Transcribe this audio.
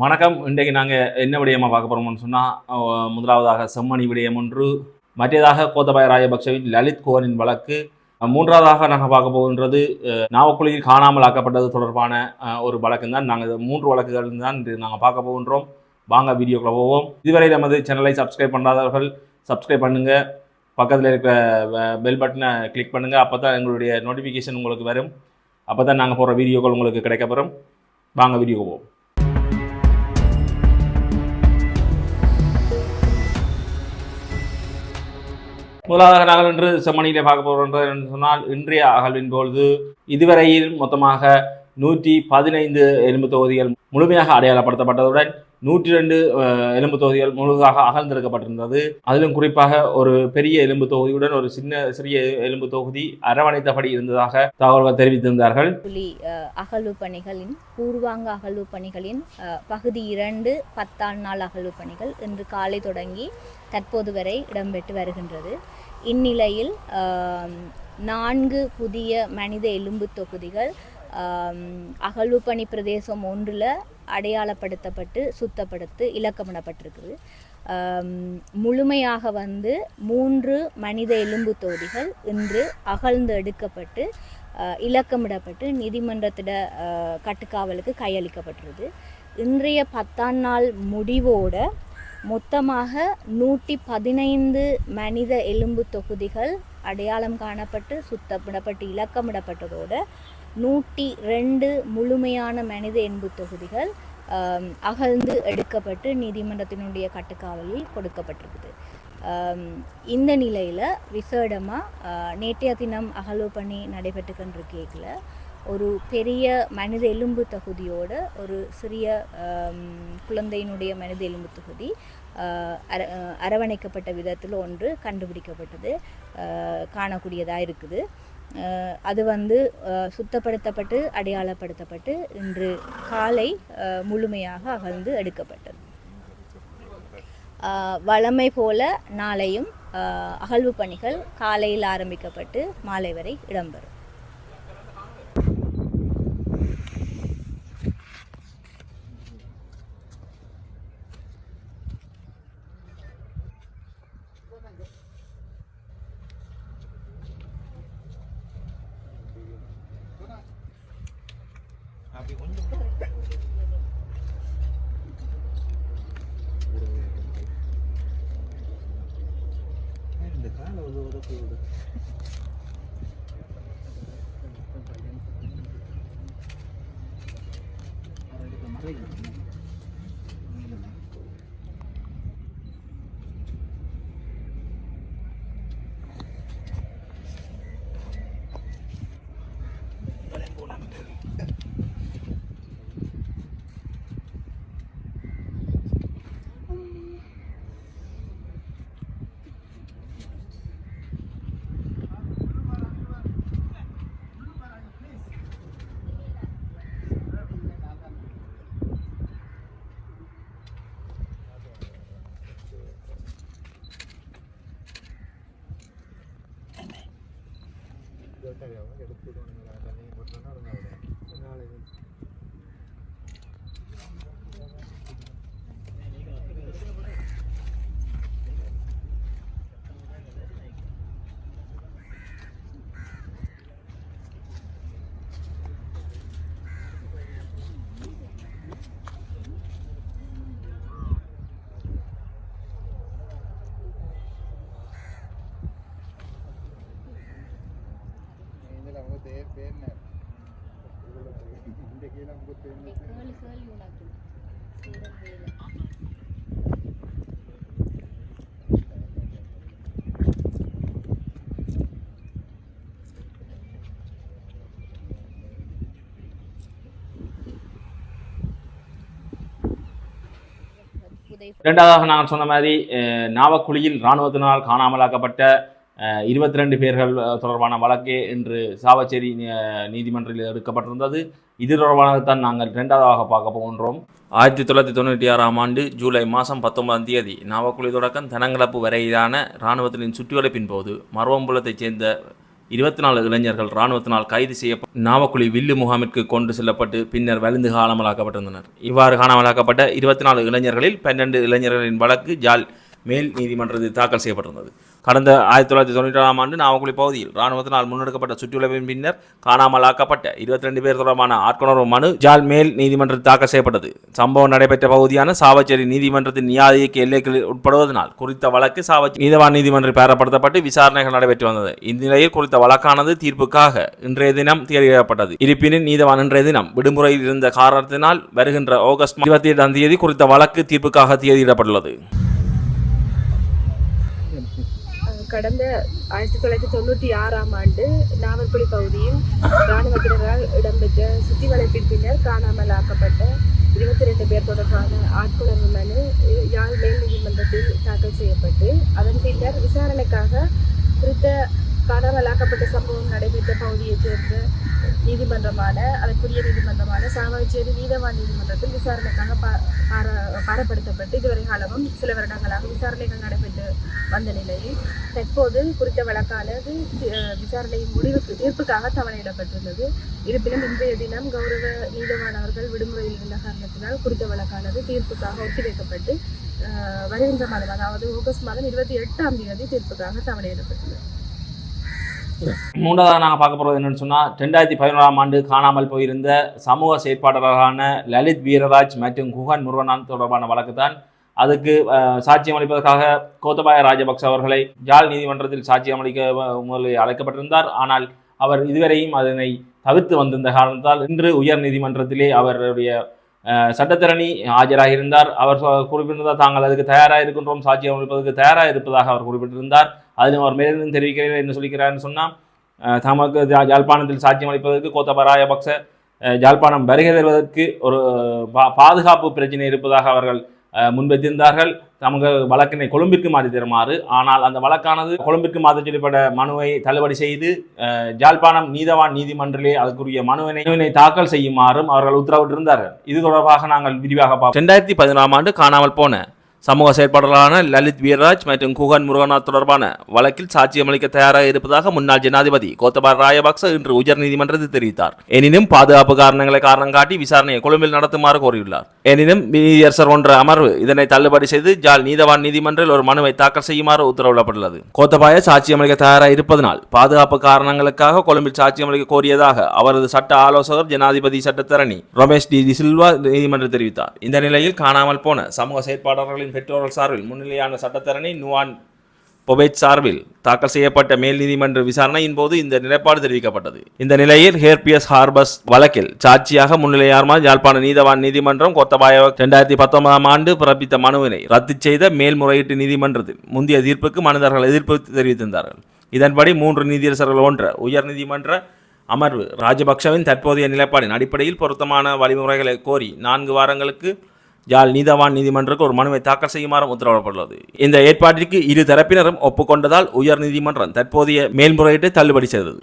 வணக்கம். இன்றைக்கு நாங்கள் என்ன விடயமாக பார்க்க போகிறோம்னு சொன்னால் முதலாவதாக செம்மணி விடயம் ஒன்று மற்றதாக கோத்தபாய ராஜபக்சவின் லலித் கோவனின் வழக்கு மூன்றாவதாக நாங்கள் பார்க்க போகின்றது நாவக்குழியில் காணாமல் ஆக்கப்பட்டது தொடர்பான ஒரு வழக்கு தான் நாங்கள் மூன்று வழக்குகள் தான் இது நாங்கள் பார்க்க போகின்றோம். வாங்க வீடியோக்குள்ள போவோம். இதுவரை நமது சேனலை சப்ஸ்கிரைப் பண்ணாதவர்கள் சப்ஸ்கிரைப் பண்ணுங்கள் பக்கத்தில் இருக்கிற பெல் பட்டனை கிளிக் பண்ணுங்கள் அப்போ தான் எங்களுடைய நோட்டிஃபிகேஷன் உங்களுக்கு வரும். அப்போ தான் நாங்கள் போடுற வீடியோக்கள் உங்களுக்கு கிடைக்கப்பெறும். வாங்க வீடியோ போவோம். முதலாவதாக நாங்கள் இன்று செம்மணியிலே பார்க்க போகின்ற என்று சொன்னால் இன்றைய அகழ்வின் பொழுது இதுவரையில் மொத்தமாக நூற்றி பதினைந்து எலும்பு தொகுதிகள் முழுமையாக அடையாளப்படுத்தப்பட்டதுடன் நூற்றி ரெண்டு எலும்பு தொகுதிகள் முழுதாக அகழ்ந்தெடுக்கப்பட்டிருந்தது அதிலும் குறிப்பாக ஒரு பெரிய எலும்பு தொகுதியுடன் ஒரு சின்ன சிறிய எலும்பு தொகுதி அரவணைத்தபடி இருந்ததாக தகவல்கள் தெரிவித்திருந்தார்கள். புலி அஹ், அகழ்வு பணிகளின் பூர்வாங்க அகழ்வு பணிகளின் பகுதி இரண்டு பத்தாம் நாள் அகழ்வு பணிகள் இன்று காலை தொடங்கி தற்போது வரை இடம்பெற்று வருகின்றது. இந்நிலையில் நான்கு புதிய மனித எலும்பு தொகுதிகள் அகழ்வு பணி பிரதேசம் ஒன்றில் அடையாளப்படுத்தப்பட்டு சுத்தப்படுத்து இலக்கமிடப்பட்டிருக்குது. முழுமையாக வந்து மூன்று மனித எலும்பு தொகுதிகள் இன்று அகழ்ந்து எடுக்கப்பட்டு இலக்கமிடப்பட்டு நீதிமன்றத்திட கட்டுக்காவலுக்கு கையளிக்கப்பட்டுள்ளது இன்றைய பத்தாம் நாள் முடிவோட மொத்தமாக நூற்றி பதினைந்து மனித எலும்பு தொகுதிகள் அடையாளம் காணப்பட்டு சுத்தமிடப்பட்டு இலக்கமிடப்பட்டதோடு நூற்றி ரெண்டு முழுமையான மனித எலும்பு தொகுதிகள் அகழ்ந்து எடுக்கப்பட்டு நீதிமன்றத்தினுடைய கட்டுக்காவலில் கொடுக்கப்பட்டிருக்குது. இந்த நிலையில் விசேடமாக நேற்றைய தினம் அகழ்வு பண்ணி நடைபெற்று கொண்டிருக்கேக்கில் ஒரு பெரிய மனித எலும்பு தொகுதியோட ஒரு சிறிய குழந்தையினுடைய மனித எலும்பு தொகுதி அர அரவணைக்கப்பட்ட விதத்தில் ஒன்று கண்டுபிடிக்கப்பட்டது காணக்கூடியதாக இருக்குது. அது வந்து சுத்தப்படுத்தப்பட்டு அடையாளப்படுத்தப்பட்டு இன்று காலை முழுமையாக அகழ்ந்து எடுக்கப்பட்டது. வளமை வழமை போல நாளையும் அகழ்வு பணிகள் காலையில் ஆரம்பிக்கப்பட்டு மாலை வரை இடம்பெறும். அப்படி கொஞ்சம் இந்த காலை வந்து உதவுது மறைக்கணும் இரண்டாவதாக நான் சொன்ன மாதிரி அஹ், நாவக்குழியில் இராணுவத்தினால் காணாமலாக்கப்பட்ட இருபத்தி ரெண்டு பேர்கள் தொடர்பான வழக்கே இன்று சாவச்சேரி நீதிமன்றத்தில் எடுக்கப்பட்டிருந்தது. இது தொடர்பானதான் நாங்கள் இரண்டாவதாக பார்க்க போகின்றோம். ஆயிரத்தி தொள்ளாயிரத்தி தொண்ணூற்றி ஆறாம் ஆண்டு ஜூலை மாதம் பத்தொன்பதாம் தேதி நாவக்குழி தொடக்கம் தனங்கிழப்பு வரையிலான இராணுவத்தினின் சுற்றிவளைப்பின் போது மரவம்புலத்தைச் சேர்ந்த இருபத்தி நாலு இளைஞர்கள் இராணுவத்தினால் கைது செய்யப்பட்டு நாவக்குழி வில்லு முகாமிற்கு கொண்டு செல்லப்பட்டு பின்னர் வலிந்து காணாமலாக்கப்பட்டிருந்தனர் இவ்வாறு காணாமலாக்கப்பட்ட இருபத்தி நாலு இளைஞர்களில் பன்னெண்டு இளைஞர்களின் வழக்கு ஜால் மேல் நீதிமன்றத்தில் தாக்கல் செய்யப்பட்டிருந்தது. கடந்த ஆயிரத்தி தொள்ளாயிரத்தி தொண்ணூற்றி ஆறாம் ஆண்டு நாவக்குழி பகுதியில் இராணுவத்தினால் முன்னெடுக்கப்பட்ட சுற்றுலாவின் பின்னர் காணாமலாக்கப்பட்ட இருபத்தி ரெண்டு பேர் தொடர்பான ஆட்கொணர்வு மனு ஜால் மேல் நீதிமன்றத்தில் தாக்கல் செய்யப்பட்டது. சம்பவம் நடைபெற்ற பகுதியான சாவச்சேரி நீதிமன்றத்தின் நியாயிக்கு எல்லைகள் உட்படுவதனால் குறித்த வழக்கு சாவச்சேரி நீதவான் நீதிமன்றில் பேரப்படுத்தப்பட்டு விசாரணைகள் நடைபெற்று வந்தது. இந்நிலையில் குறித்த வழக்கானது தீர்ப்புக்காக இன்றைய தினம் தேர்ந்தெடுக்கப்பட்டது இருப்பினும் நீதவான் இன்றைய தினம் விடுமுறையில் இருந்த காரணத்தினால் வருகின்ற ஆகஸ்ட் இருபத்தி எட்டாம் தேதி குறித்த வழக்கு தீர்ப்புக்காக தேதியிடப்பட்டுள்ளது கடந்த ஆயிரத்தி தொள்ளாயிரத்தி தொண்ணூற்றி ஆறாம் ஆண்டு நாவல்குடி பகுதியில் இராணுவத்தினரால் இடம்பெற்ற சுத்தி வளைப்பின் பின்னர் காணாமல் ஆக்கப்பட்ட இருபத்தி ரெண்டு பேர் தொடர்பான ஆட்கொணர்வு மனு யாழ் மேல் நீதிமன்றத்தில் தாக்கல் செய்யப்பட்டு அதன் பின்னர் விசாரணைக்காக குறித்த காணாமல் சம்பவம் நடைபெற்ற பகுதியைச் சேர்ந்த நீதிமன்றமான அதற்குரிய நீதிமன்றமான சாமச்சேரி நீதவான் நீதிமன்றத்தில் விசாரணைக்காக பா- பார- பாரப்படுத்தப்பட்டு இதுவரை காலமும் சில வருடங்களாக விசாரணைகள் நடைபெற்று வந்த நிலையில் தற்போது குறித்த வழக்கானது விசாரணையின் முடிவுக்கு தீர்ப்புக்காக தவணையிடப்பட்டுள்ளது. இருப்பினும் இன்றைய தினம் கௌரவ நீதவான் அவர்கள் விடுமுறையில் இருந்த காரணத்தினால் குறித்த வழக்கானது தீர்ப்புக்காக ஒத்திவைக்கப்பட்டு வருகின்ற மாதம் அதாவது ஆகஸ்ட் மாதம் இருபத்தி எட்டாம் தேதி தீர்ப்புக்காக தவணையிடப்பட்டுள்ளது. மூன்றாவதாக நாங்கள் பார்க்க போகிறது என்னென்னு சொன்னால் ரெண்டாயிரத்தி பதினோராம் ஆண்டு காணாமல் போயிருந்த சமூக செயற்பாட்டாளரான லலித் வீரராஜ் மற்றும் குஹன் முருகனான் தொடர்பான வழக்கு தான். அதுக்கு சாட்சியம் அளிப்பதற்காக கோத்தபாய ராஜபக்ச அவர்களை ஜாழ் நீதிமன்றத்தில் சாட்சியம் அளிக்க முதலில் அழைக்கப்பட்டிருந்தார். ஆனால் அவர் இதுவரையும் அதனை தவிர்த்து வந்திருந்த காரணத்தால் இன்று உயர் நீதிமன்றத்திலே அவருடைய சட்டத்திரணி ஆஜராக ஆஜராகியிருந்தார் அவர் சொ- குறிப்பிட்டிருந்தார் தாங்கள் அதுக்கு தயாராக இருக்கின்றோம் சாட்சியம் அளிப்பதற்கு தயாராக இருப்பதாக அவர் குறிப்பிட்டிருந்தார். அதிலும் அவர் மேலும் தெரிவிக்கிறேன் என்ன சொல்லிக்கிறார்னு சொன்னால் தமக்கு ஜா- யாழ்ப்பாணத்தில் சாட்சியம் அளிப்பதற்கு கோத்தபராய பக்ச அஹ், யாழ்ப்பாணம் வருகை தருவதற்கு ஒரு பா- பாதுகாப்பு பிரச்சனை இருப்பதாக அவர்கள் முன்வைத்திருந்தார்கள். தமக்கு வழக்கினை கொழும்பிற்கு மாற்றி தருமாறு. ஆனால் அந்த வழக்கானது கொழும்பிற்கு மாற்ற சொல்லப்பட்ட மனுவை தள்ளுபடி செய்து ஜாழ்ப்பாணம் நீதவான் நீதிமன்றிலே அதற்குரிய மனுவினை மனுவினை தாக்கல் செய்யுமாறும் அவர்கள் உத்தரவிட்டிருந்தார்கள். இது தொடர்பாக நாங்கள் விரிவாக பார்ப்போம். ரெண்டாயிரத்தி பதினாலாம் ஆண்டு காணாமல் போன சமூக செயற்பாளரான லலித் வீரராஜ் மற்றும் குகன் முருகநாத் தொடர்பான வழக்கில் சாட்சியமளிக்க தயாராக இருப்பதாக முன்னாள் ஜனாதிபதி கோத்தபார் ராயபக்ச இன்று உயர்நீதிமன்றத்தில் தெரிவித்தார். எனினும் பாதுகாப்பு காரணங்களை காரணம் காட்டி விசாரணையை கொழும்பில் நடத்துமாறு கோரியுள்ளார். எனினும் நீதியரசர் ஒன்ற அமர்வு இதனை தள்ளுபடி செய்து ஜால் நீதவான் நீதிமன்றில் ஒரு மனுவை தாக்கல் செய்யுமாறு உத்தரவிடப்பட்டுள்ளது. கோத்தபாய சாட்சியமளிக்க தயாராக இருப்பதனால் பாதுகாப்பு காரணங்களுக்காக கொழும்பில் சாட்சியமளிக்க கோரியதாக அவரது சட்ட ஆலோசகர் ஜனாதிபதி சட்டத்தரணி ரமேஷ் டி. டி. சில்வா நீதிமன்றம் தெரிவித்தார். இந்த நிலையில் காணாமல் போன சமூக செயற்பாளர்களின் பெற்றோர்கள் சார்பில் முன்னிலையான சட்டத்தரணி நுவான் பொபேட் சார்பில் தாக்கல் செய்யப்பட்ட மேல் நீதிமன்ற விசாரணையின் போது இந்த நிலைப்பாடு தெரிவிக்கப்பட்டது. இந்த நிலையில் ஹேர்பியஸ் ஹார்பஸ் வழக்கில் சாட்சியாக முன்னிலையார்மா யாழ்ப்பாண நீதவான் நீதிமன்றம் கொத்தபாய இரண்டாயிரத்தி பத்தொன்பதாம் ஆண்டு பிறப்பித்த மனுவினை ரத்து செய்த மேல்முறையீட்டு நீதிமன்றத்தில் முந்தைய தீர்ப்புக்கு மனிதர்கள் எதிர்ப்பு தெரிவித்திருந்தார்கள். இதன்படி மூன்று நீதியரசர்கள் ஒன்ற உயர் நீதிமன்ற அமர்வு ராஜபக்சவின் தற்போதைய நிலைப்பாடின் அடிப்படையில் பொருத்தமான வழிமுறைகளை கோரி நான்கு வாரங்களுக்கு யாழ் நீதவான் நீதிமன்றக்கு ஒரு மனுவை தாக்கல் செய்யுமாறும் உத்தரவிடப்பட்டுள்ளது. இந்த ஏற்பாட்டிற்கு இரு தரப்பினரும் ஒப்புக்கொண்டதால் உயர் நீதிமன்றம் தற்போதைய மேல்முறையீட்டை தள்ளுபடி செய்தது.